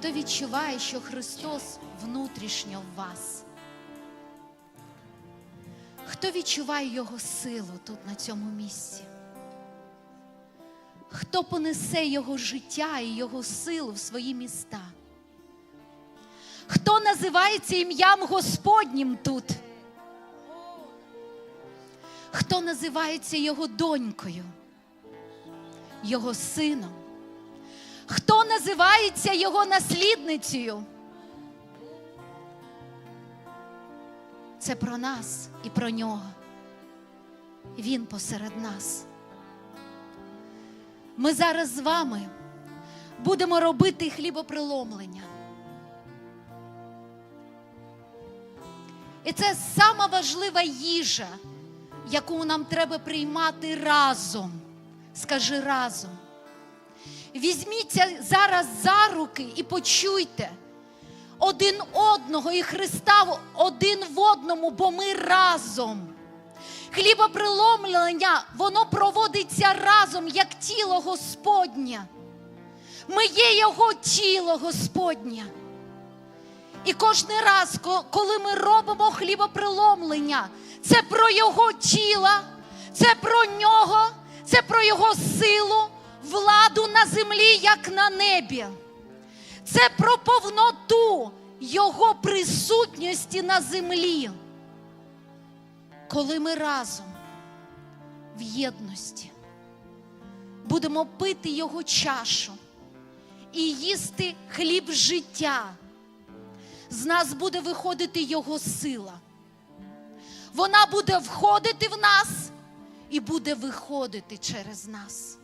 Хто відчуває, що Христос внутрішньо в вас? Хто відчуває Його силу тут, на цьому місці? Хто понесе Його життя і Його силу в свої міста? Хто називається ім'ям Господнім тут? Хто називається Його донькою, Його сином? Хто називається Його наслідницею? Це про нас і про нього. Він посеред нас. Ми зараз з вами будемо робити хлібоприломлення. І це сама важлива їжа, яку нам треба приймати разом. Скажи разом. Візьміться зараз за руки і почуйте один одного і Христа один в одному, бо ми разом. Хлібоприломлення, воно проводиться разом, як тіло Господнє. Ми є Його тіло Господнє. І кожен раз, коли ми робимо хлібоприломлення, це про Його тіло, це про нього, це про Його силу, владу на землі, як на небі. Це про повноту Його присутності на землі. Коли ми разом в єдності будемо пити Його чашу і їсти хліб життя, з нас буде виходити Його сила. Вона буде входити в нас і буде виходити через нас.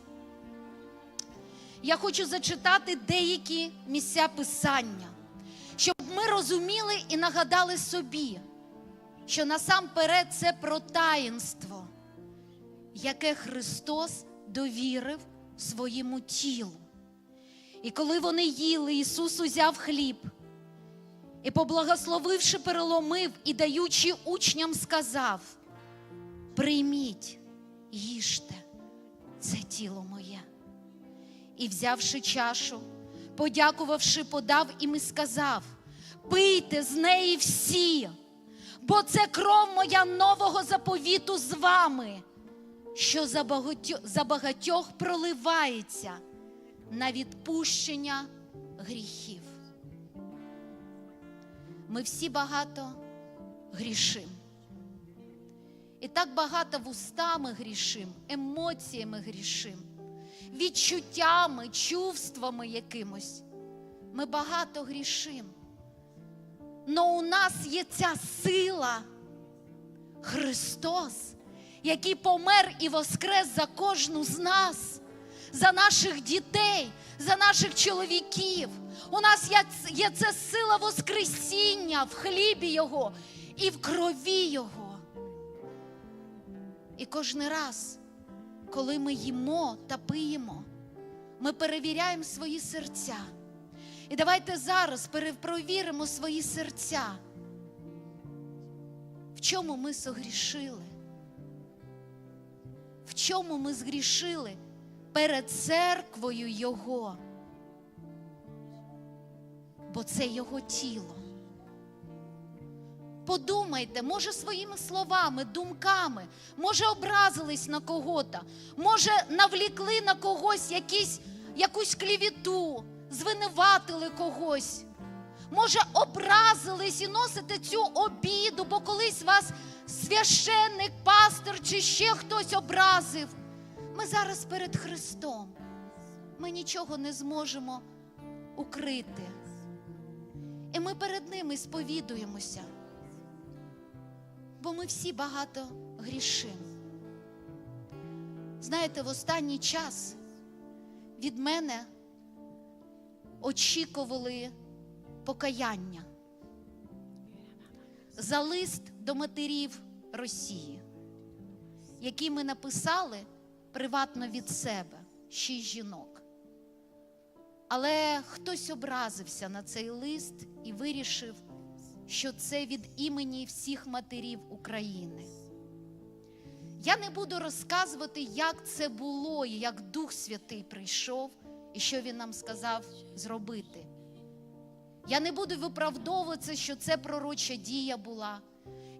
Я хочу зачитати деякі місця писання, щоб ми розуміли і нагадали собі, що насамперед це про таїнство, яке Христос довірив своєму тілу. І коли вони їли, Ісус узяв хліб і, поблагословивши, переломив і даючи учням, сказав: Прийміть, їжте, це тіло моє. І взявши чашу, подякувавши, подав і сказав: Пийте з неї всі, бо це кров моя нового заповіту з вами, що за багатьох, за багатьох проливається на відпущення гріхів. Ми всі багато грішим. І так багато вустами грішим, емоціями грішим, відчуттями, чувствами якимось. Ми багато грішим. Но у нас є ця сила, Христос, який помер і воскрес за кожну з нас, за наших дітей, за наших чоловіків. У нас є, ця сила Воскресіння в хлібі Його і в крові Його. І кожен раз, коли ми їмо та пиємо, ми перевіряємо свої серця. І давайте зараз перепровіримо свої серця. В чому ми согрішили? В чому ми згрішили перед церквою Його? Бо це Його тіло. Подумайте, може своїми словами, думками, може образились на кого-то, може навлікли на когось якісь, якусь клівіту, звинуватили когось. Може, образились і носите цю обіду, бо колись вас священник, пастор чи ще хтось образив. Ми зараз перед Христом. Ми нічого не зможемо укрити. І ми перед ними сповідуємося бо ми всі багато грішимо. Знаєте, в останній час від мене очікували покаяння за лист до матерів Росії, який ми написали приватно від себе, шість жінок. Але хтось образився на цей лист і вирішив, що це від імені всіх матерів України. Я не буду розказувати, як це було, і як Дух Святий прийшов, і що він нам сказав зробити. Я не буду виправдовуватися, що це пророча дія була.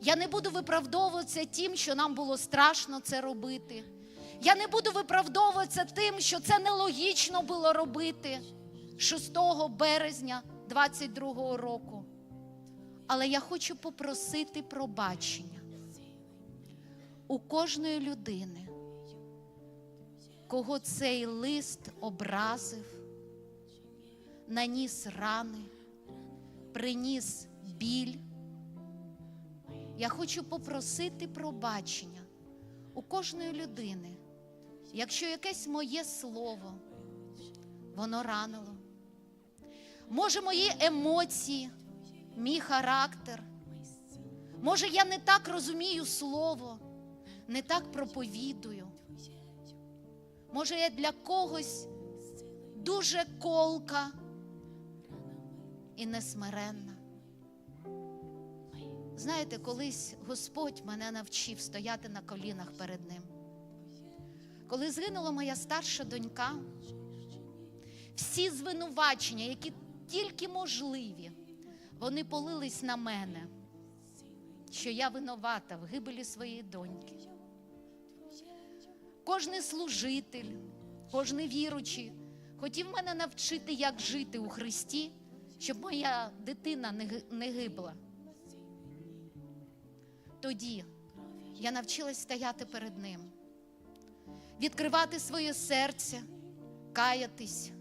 Я не буду виправдовуватися тим, що нам було страшно це робити. Я не буду виправдовуватися тим, що це нелогічно було робити 6 березня 22 року. Але я хочу попросити пробачення у кожної людини, кого цей лист образив, наніс рани, приніс біль. Я хочу попросити пробачення у кожної людини, якщо якесь моє слово, воно ранило. Може, мої емоції, мій характер. Може, я не так розумію слово, не так проповідую. Може, я для когось дуже колка і несмиренна. Знаєте, колись Господь мене навчив стояти на колінах перед Ним. Коли згинула моя старша донька, всі звинувачення, які тільки можливі, вони полились на мене, що я винувата в гибелі своєї доньки. Кожний служитель, кожний віручий хотів мене навчити, як жити у Христі, щоб моя дитина не гибла. Тоді я навчилась стояти перед ним, відкривати своє серце, каятись,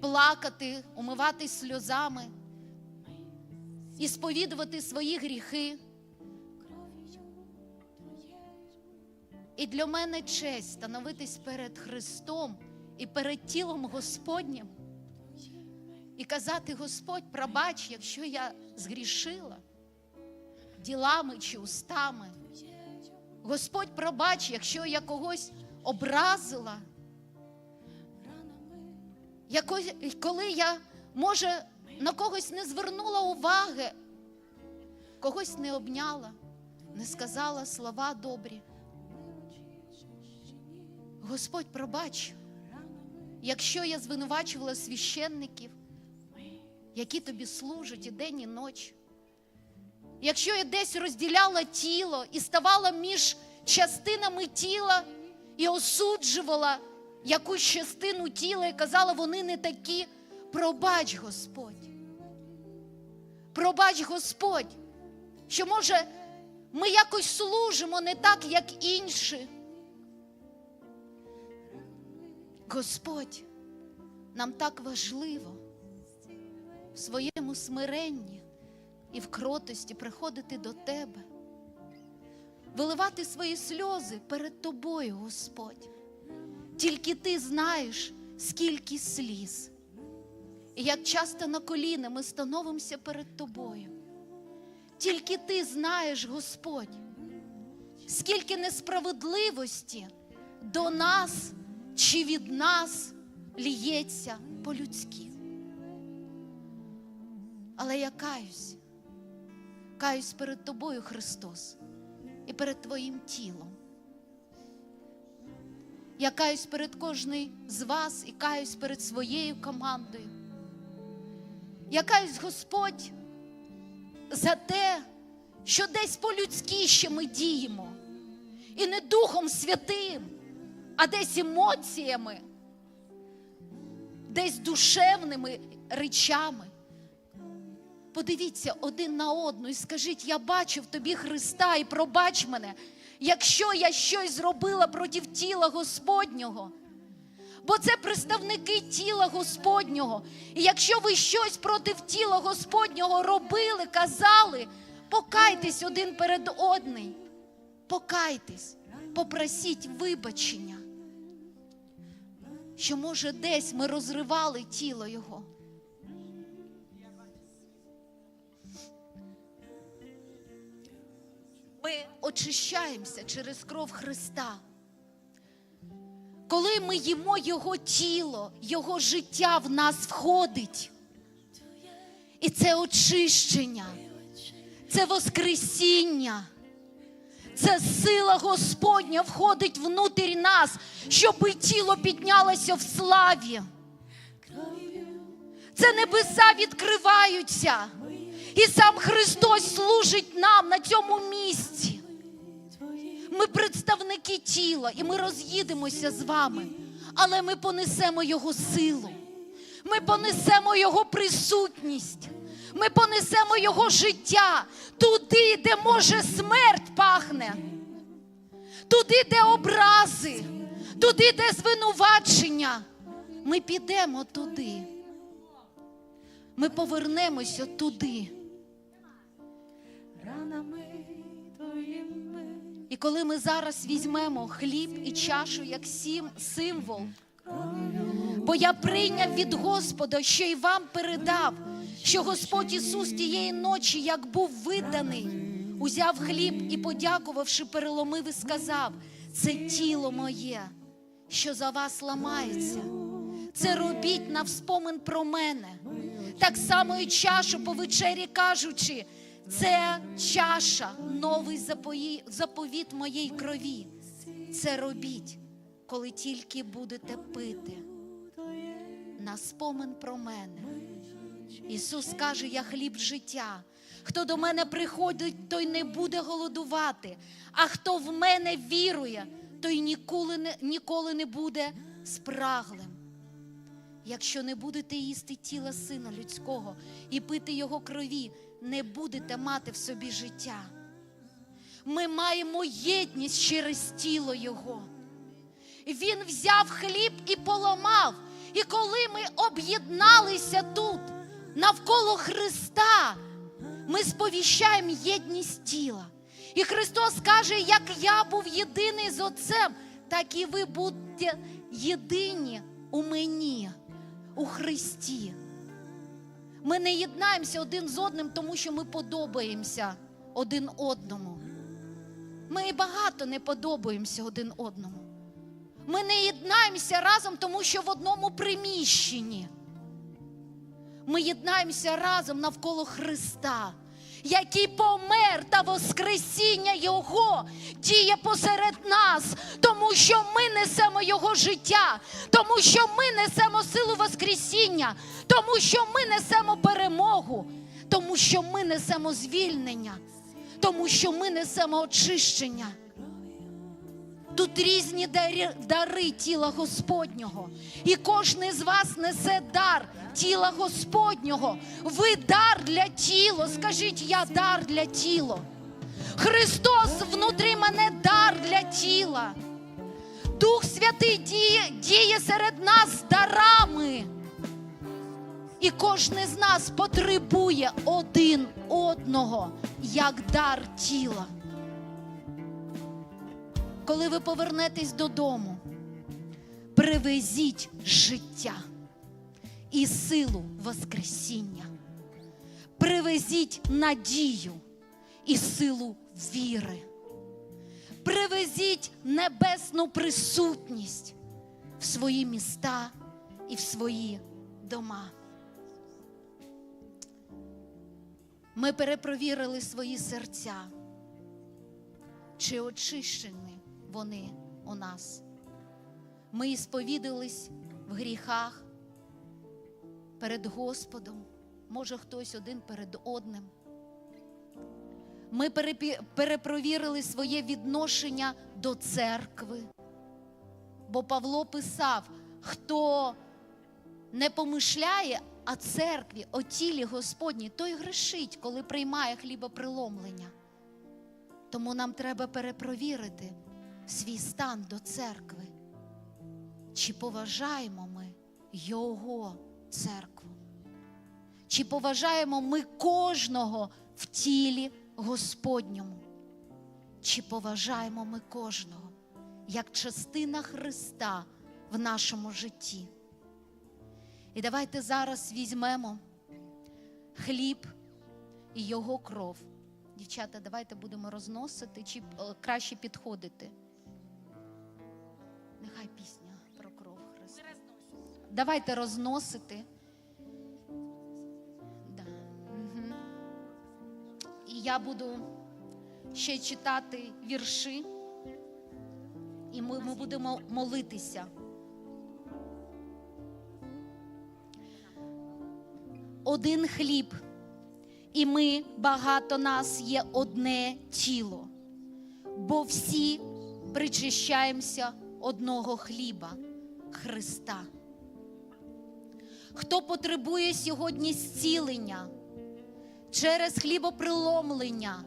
плакати, умиватись сльозами, і сповідувати свої гріхи. І для мене честь становитись перед Христом і перед тілом Господнім і казати: Господь, пробач, якщо я згрішила ділами чи устами. Господь, пробач, якщо я когось образила. Якось, коли я, може, на когось не звернула уваги, когось не обняла, не сказала слова добрі. Господь, пробач, якщо я звинувачувала священників, які тобі служать і день, і ніч. Якщо я десь розділяла тіло і ставала між частинами тіла і осуджувала якусь частину тіла і казала, вони не такі, пробач Господь. Пробач Господь, що може ми якось служимо не так, як інші. Господь, нам так важливо в своєму смиренні і в кротості приходити до Тебе, виливати свої сльози перед Тобою, Господь. Тільки Ти знаєш, скільки сліз. І як часто на коліна ми становимося перед Тобою. Тільки Ти знаєш, Господь, скільки несправедливості до нас чи від нас ліється по-людськи. Але я каюсь, каюсь перед тобою, Христос, і перед Твоїм тілом. Я каюсь перед кожним з вас і каюсь перед своєю командою. Я каюсь, Господь, за те, що десь по-людськи ще ми діємо, і не Духом Святим, а десь емоціями, десь душевними речами. Подивіться один на одну і скажіть: я бачу в тобі Христа і пробач мене, якщо я щось зробила проти тіла Господнього. Бо це представники тіла Господнього. І якщо ви щось проти тіла Господнього робили, казали, покайтесь один перед одним. Покайтесь, попросіть вибачення, що, може, десь ми розривали тіло Його. Ми очищаємося через кров Христа. Коли ми їмо Його тіло, Його життя в нас входить. І це очищення, це Воскресіння, це сила Господня входить внутрі нас, щоб тіло піднялося в славі. Це небеса відкриваються. І сам Христос служить нам на цьому місці. Ми представники тіла, і ми роз'їдемося з вами, але ми понесемо Його силу. Ми понесемо Його присутність. Ми понесемо Його життя туди, де може смерть пахне, туди, де образи, туди, де звинувачення. Ми підемо туди. Ми повернемося туди. І коли ми зараз візьмемо хліб і чашу як сім, символ, бо я прийняв від Господа, що й вам передав, що Господь Ісус тієї ночі, як був виданий, узяв хліб і, подякувавши, переломив і сказав: це тіло моє, що за вас ламається. Це робіть на вспомин про мене. Так само і чашу по вечері кажучи, це чаша, новий заповіт моєї крові. Це робіть, коли тільки будете пити. На спомин про мене. Ісус каже: Я хліб життя. Хто до мене приходить, той не буде голодувати. А хто в мене вірує, той ніколи не, ніколи не буде спраглим. Якщо не будете їсти тіла сина людського і пити його крові, не будете мати в собі життя. Ми маємо єдність через тіло Його. Він взяв хліб і поламав. І коли ми об'єдналися тут, навколо Христа, ми сповіщаємо єдність тіла. І Христос каже, як я був єдиний з Отцем, так і ви будете єдині у мені, у Христі. Ми не єднаємося один з одним, тому що ми подобаємося один одному. Ми багато не подобаємося один одному. Ми не єднаємося разом, тому що в одному приміщенні. Ми єднаємося разом навколо Христа, який помер та Воскресіння Його діє посеред нас, тому що ми несемо Його життя, тому що ми несемо силу Воскресіння, тому що ми несемо перемогу, тому що ми несемо звільнення, тому що ми несемо очищення. Тут різні дари, тіла Господнього. І кожен з вас несе дар тіла Господнього. Ви дар для тіла. Скажіть, я дар для тіла. Христос внутрі мене дар для тіла. Дух Святий діє, діє серед нас дарами. І кожен з нас потребує один одного як дар тіла. Коли ви повернетесь додому, привезіть життя і силу Воскресіння. Привезіть надію і силу віри. Привезіть небесну присутність в свої міста і в свої дома. Ми перепровірили свої серця, чи очищені вони у нас. Ми ісповідались в гріхах перед Господом, може хтось один перед одним. Ми перепровірили своє відношення до церкви. Бо Павло писав, хто не помишляє о церкві, о тілі Господній, той грішить, коли приймає хлібоприломлення. Тому нам треба перепровірити свій стан до церкви. Чи поважаємо ми Його церкву? Чи поважаємо ми кожного в тілі Господньому? Чи поважаємо ми кожного як частина Христа в нашому житті? І давайте зараз візьмемо хліб і його кров. Дівчата, давайте будемо розносити чи е, краще підходити. Нехай пісня про кров Христа. Давайте розносити. Да. Мгм. І я буду ще читати вірші, і ми, ми будемо молитися. один хліб, і ми, багато нас, є одне тіло, бо всі причащаємося одного хліба Христа. Хто потребує сьогодні зцілення через хлібоприломлення,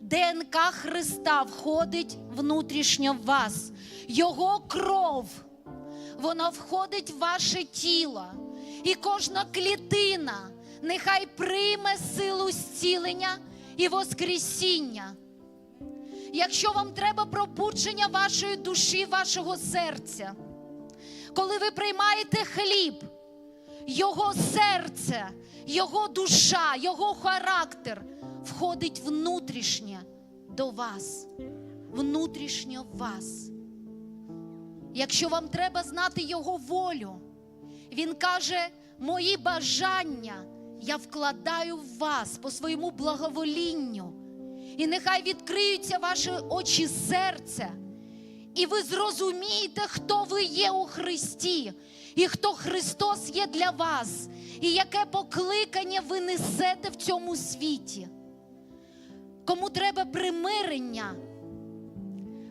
ДНК Христа входить внутрішньо в вас, Його кров, вона входить в ваше тіло, і кожна клітина нехай прийме силу зцілення і воскресіння. Якщо вам треба пробудження вашої душі, вашого серця, коли ви приймаєте хліб, його серце, його душа, його характер входить внутрішнє до вас, внутрішньо в вас. Якщо вам треба знати Його волю, Він каже: мої бажання я вкладаю в вас по своєму благоволінню. І нехай відкриються ваші очі серця, і ви зрозумієте, хто ви є у Христі, і хто Христос є для вас, і яке покликання ви несете в цьому світі. Кому треба примирення,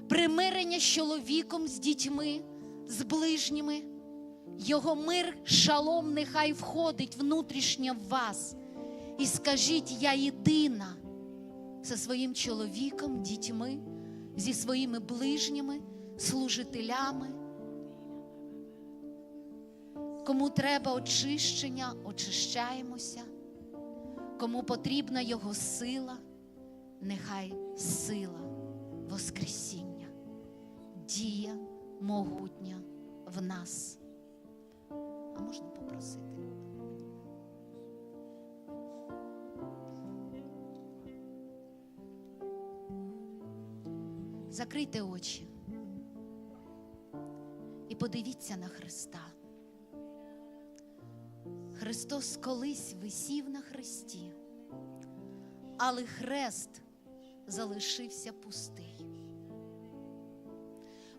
примирення з чоловіком, з дітьми, з ближніми. Його мир, шалом, нехай входить внутрішньо в вас. І скажіть, я єдина зі своїм чоловіком, дітьми, зі своїми ближніми, служителями. Кому треба очищення, очищаємося. Кому потрібна Його сила, нехай сила Воскресіння, дія могутня в нас. А можна попросити? Закрийте очі і подивіться на Христа. Христос колись висів на хресті, але хрест залишився пустий.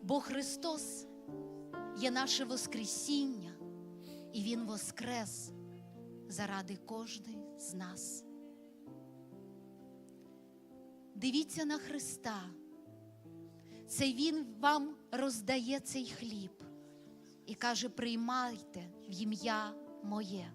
Бо Христос є наше Воскресіння, і Він воскрес заради кожної з нас. Дивіться на Христа. Це Він вам роздає цей хліб і каже: приймайте в ім'я моє.